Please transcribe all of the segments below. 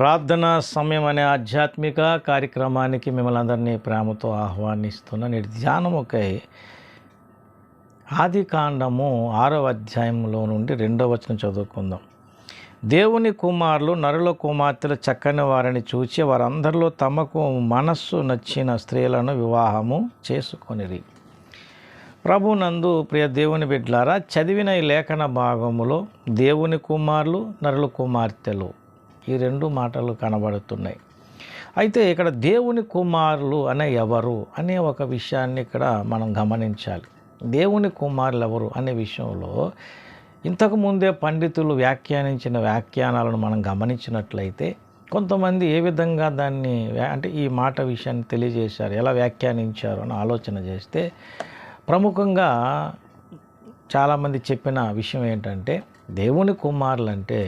ప్రార్థన సమయం అనే ఆధ్యాత్మిక కార్యక్రమానికి మిమ్మల్ని అందరినీ ప్రేమతో ఆహ్వానిస్తున్న నేటి ధ్యానముకై ఆది కాండము ఆరవ అధ్యాయంలో నుండి రెండవ వచనం చదువుకుందాం. దేవుని కుమారులు నరుల కుమార్తెలు చక్కని వారిని చూచి వారందరిలో తమకు మనస్సు నచ్చిన స్త్రీలను వివాహము చేసుకొనిరి. ప్రభునందు ప్రియ దేవుని బిడ్లారా చదివిన ఈ లేఖన భాగములో దేవుని కుమారులు నరుల కుమార్తెలు ఈ రెండు మాటలు కనబడుతున్నాయి. అయితే ఇక్కడ దేవుని కుమారులు అనే ఎవరు అనే ఒక విషయాన్ని ఇక్కడ మనం గమనించాలి. దేవుని కుమారులు ఎవరు అనే విషయంలో ఇంతకు ముందే పండితులు వ్యాఖ్యానించిన వ్యాఖ్యానాలను మనం గమనించినట్లయితే కొంతమంది ఏ విధంగా దాన్ని అంటే ఈ మాట విషయాన్ని తెలియజేశారు ఎలా వ్యాఖ్యానించారు అని ఆలోచన చేస్తే ప్రముఖంగా చాలామంది చెప్పిన విషయం ఏంటంటే దేవుని కుమారులు అంటే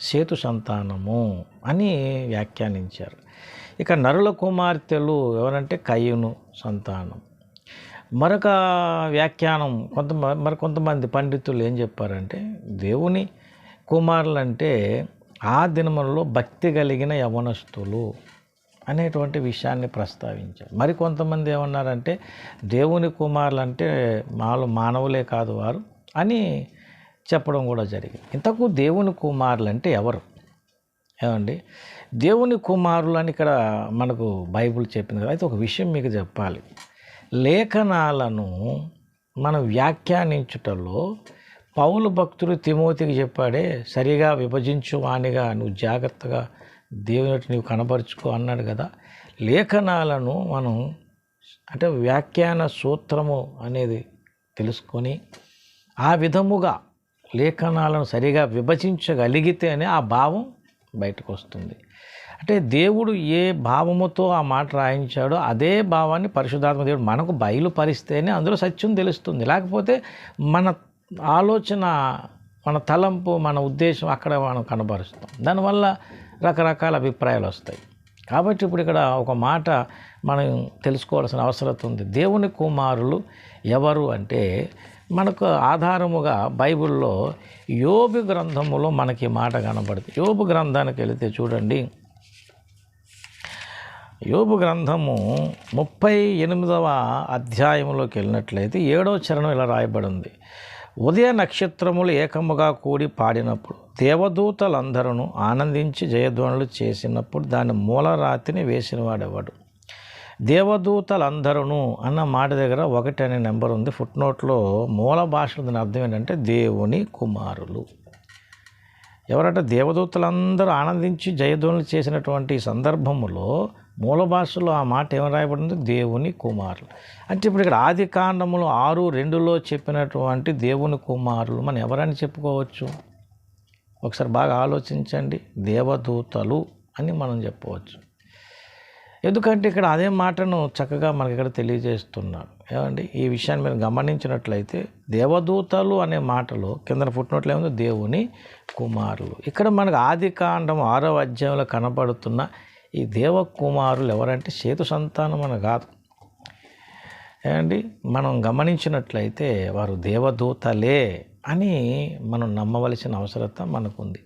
సేతు సంతానము అని వ్యాఖ్యానించారు. ఇక నరుల కుమార్తెలు ఎవరంటే కయ్యును సంతానం. మరొక వ్యాఖ్యానం కొంత మరి కొంతమంది పండితులు ఏం చెప్పారంటే దేవుని కుమారులంటే ఆ దినములలో భక్తి కలిగిన యవనస్తులు అనేటువంటి విషయాన్ని ప్రస్తావించారు. మరి కొంతమంది ఏమన్నారంటే దేవుని కుమారులంటే అంటే మానవులే కాదు వారు అని చెప్పడం కూడా జరిగింది. ఇంతకు దేవుని కుమారులు అంటే ఎవరు? ఏమండి? దేవుని కుమారులు అని ఇక్కడ మనకు బైబిల్ చెప్పింది కదా. అయితే ఒక విషయం మీకు చెప్పాలి. లేఖనాలను మనం వ్యాఖ్యానించుటలో పౌలు భక్తుడు తిమోతికి చెప్పాడే సరిగా విభజించు వానిగా నువ్వు జాగ్రత్తగా దేవుని నీవు కనపరుచుకో అన్నాడు కదా. లేఖనాలను మనం అంటే వ్యాఖ్యాన సూత్రము అనేది తెలుసుకొని ఆ విధముగా లేఖనాలను సరిగా విభజించగలిగితేనే ఆ భావం బయటకు వస్తుంది అంటే దేవుడు ఏ భావముతో ఆ మాట రాయించాడో అదే భావాన్ని పరిశుద్ధాత్మ దేవుడు మనకు బయలుపరిస్తేనే అందులో సత్యం తెలుస్తుంది. లేకపోతే మన ఆలోచన మన తలంపు మన ఉద్దేశం అక్కడ మనం కనబరుస్తాం. దానివల్ల రకరకాల అభిప్రాయాలు వస్తాయి. కాబట్టి ఇప్పుడు ఇక్కడ ఒక మాట మనం తెలుసుకోవాల్సిన అవసరం ఉంది. దేవుని కుమారులు ఎవరు అంటే మనకు ఆధారముగా బైబిల్లో యోబు గ్రంథములో మనకి మాట కనబడుతుంది. యోబు గ్రంథానికి వెళితే చూడండి. యోబు గ్రంథము ముప్పై ఎనిమిదవ అధ్యాయంలోకి వెళ్ళినట్లయితే ఏడవ చరణం ఇలా రాయబడింది. ఉదయ నక్షత్రములు ఏకముగా కూడి పాడినప్పుడు దేవదూతలందరూ ఆనందించి జయధ్వనులు చేసినప్పుడు దాని మూలరాతిని వేసినవాడెవడు? దేవదూతలందరూ అన్న మాట దగ్గర ఒకటి అనే నెంబర్ ఉంది. ఫుట్ నోట్లో మూల భాషలో దాని అర్థం ఏంటంటే దేవుని కుమారులు. ఎవరంటే దేవదూతలందరూ ఆనందించి జయధ్వనులు చేసినటువంటి సందర్భములో మూల భాషలో ఆ మాట ఏమి రాయబడింది? దేవుని కుమారులు. అంటే ఇప్పుడు ఇక్కడ ఆది కాండములు ఆరు రెండులో చెప్పినటువంటి దేవుని కుమారులు మనం ఎవరని చెప్పుకోవచ్చు? ఒకసారి బాగా ఆలోచించండి. దేవదూతలు అని మనం చెప్పవచ్చు. ఎందుకంటే ఇక్కడ అదే మాటను చక్కగా మనకి ఇక్కడ తెలియజేస్తున్నారు ఏమండి? ఈ విషయాన్ని మీరు గమనించినట్లయితే దేవదూతలు అనే మాటలో కింద పుట్టినట్లు ఏముంది? దేవుని కుమారులు. ఇక్కడ మనకు ఆది కాండం ఆరో అధ్యాయంలో కనబడుతున్న ఈ దేవ కుమారులు ఎవరంటే సేతు సంతానం అని కాదు. ఏమండి? మనం గమనించినట్లయితే వారు దేవదూతలే అని మనం నమ్మవలసిన అవసరత మనకుంది.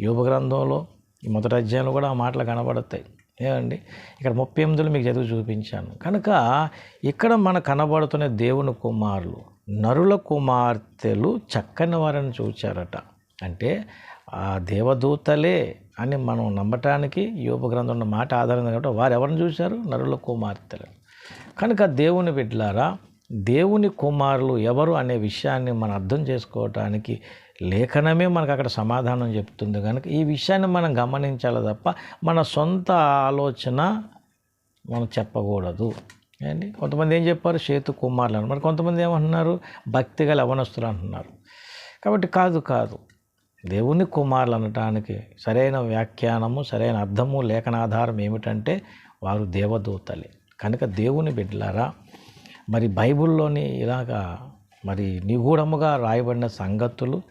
యోగ గ్రంథంలో ఈ మొదటి అధ్యాయంలో కూడా ఆ మాటలు కనబడతాయి. ఏమండి? ఇక్కడ ముప్పై ఎనిమిదిలో మీకు చదివి చూపించాను. కనుక ఇక్కడ మన కనబడుతున్న దేవుని కుమారులు నరుల కుమార్తెలు చక్కని వారిని చూచారట. అంటే ఆ దేవదూతలే అని మనం నమ్మటానికి యోగ గ్రంథం ఉన్న మాట ఆధారంగా కాబట్టి వారు ఎవరిని చూశారు? నరుల కుమార్తెలు కనుక దేవుని బిడ్డలారా దేవుని కుమారులు ఎవరు అనే విషయాన్ని మనం అర్థం చేసుకోవటానికి లేఖనమే మనకు అక్కడ సమాధానం చెప్తుంది. కనుక ఈ విషయాన్ని మనం గమనించాలి తప్ప మన సొంత ఆలోచన మనం చెప్పకూడదు. ఏంటి? కొంతమంది ఏం చెప్పారు? సేతు కుమారులు అని మరి కొంతమంది ఏమంటున్నారు? భక్తి గల అవనస్తులు అంటున్నారు. కాబట్టి కాదు కాదు. దేవుని కుమారులు అనటానికి సరైన వ్యాఖ్యానము సరైన అర్థము లేఖనాధారం ఏమిటంటే వారు దేవదూతలే. కనుక దేవుని బిడ్డలారా మరి బైబిల్లోని ఇలాగా మరి నిగూఢముగా రాయబడిన సంగతులు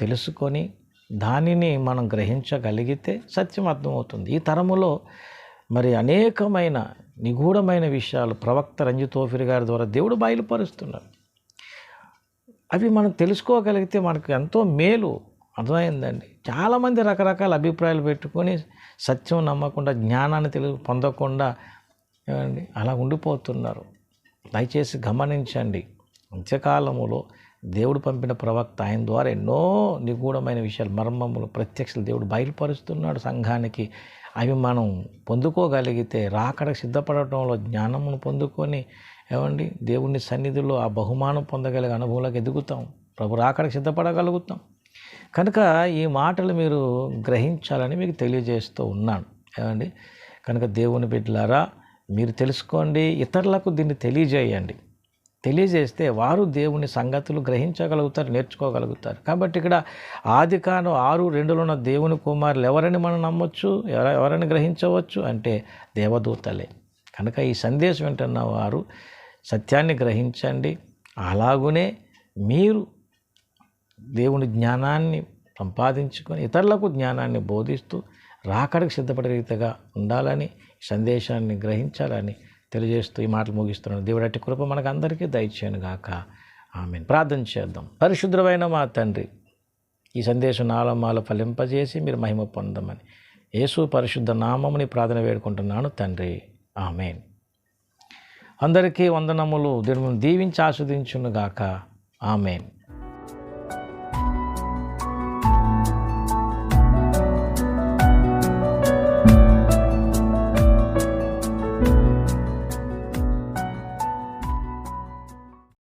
తెలుసుకొని దానిని మనం గ్రహించగలిగితే సత్యం అర్థమవుతుంది. ఈ తరములో మరి అనేకమైన నిగూఢమైన విషయాలు ప్రవక్త రంజితోఫిర్ గారి ద్వారా దేవుడు బయలుపరుస్తున్నారు. అవి మనం తెలుసుకోగలిగితే మనకు ఎంతో మేలు అర్థమైందండి. చాలామంది రకరకాల అభిప్రాయాలు పెట్టుకొని సత్యం నమ్మకుండా జ్ఞానాన్ని తెలుగు పొందకుండా ఏమండి అలా ఉండిపోతున్నారు. దయచేసి గమనించండి. అంత్యకాలములో దేవుడు పంపిన ప్రవక్త ఆయన ద్వారా ఎన్నో నిగూఢమైన విషయాలు మర్మములు ప్రత్యక్షలు దేవుడు బయలుపరుస్తున్నాడు సంఘానికి. అవి మనం పొందుకోగలిగితే రాకడకు సిద్ధపడటంలో జ్ఞానమును పొందుకొని ఏమండి దేవుని సన్నిధిలో ఆ బహుమానం పొందగలిగే అనుభవంలోకి ఎదుగుతాం. ప్రభు రాకడకు సిద్ధపడగలుగుతాం. కనుక ఈ మాటలు మీరు గ్రహించాలని మీకు తెలియజేస్తూ ఉన్నాను. ఏమండి? కనుక దేవుని బిడ్డలారా మీరు తెలుసుకోండి ఇతరులకు దీన్ని తెలియజేయండి. తెలియజేస్తే వారు దేవుని సంగతులు గ్రహించగలుగుతారు నేర్చుకోగలుగుతారు. కాబట్టి ఇక్కడ ఆది కాను ఆరు రెండులో ఉన్న దేవుని కుమారులు ఎవరని మనం నమ్మొచ్చు? ఎవర ఎవరని గ్రహించవచ్చు? అంటే దేవదూతలే. కనుక ఈ సందేశం వింటున్న వారు సత్యాన్ని గ్రహించండి. అలాగునే మీరు దేవుని జ్ఞానాన్ని సంపాదించుకొని ఇతరులకు జ్ఞానాన్ని బోధిస్తూ రాకడకు సిద్ధపడే రీతిగా ఉండాలని సందేశాన్ని గ్రహించాలని తెలియజేస్తూ ఈ మాటలు ముగిస్తున్నాను. దేవుడు అట్టి కృప మనకు అందరికీ దయచేయను గాక. ఆమె ప్రార్థన చేద్దాం. పరిశుద్ధమైన మా తండ్రి ఈ సందేశం నాలమాల ఫలింపజేసి మీరు మహిమ పొందమని యేసు పరిశుద్ధ నామముని ప్రార్థన వేడుకుంటున్నాను తండ్రి. ఆమెన్. అందరికీ వందనములు. దీని దీవించి ఆస్వాదించును గాక. ఆమెన్.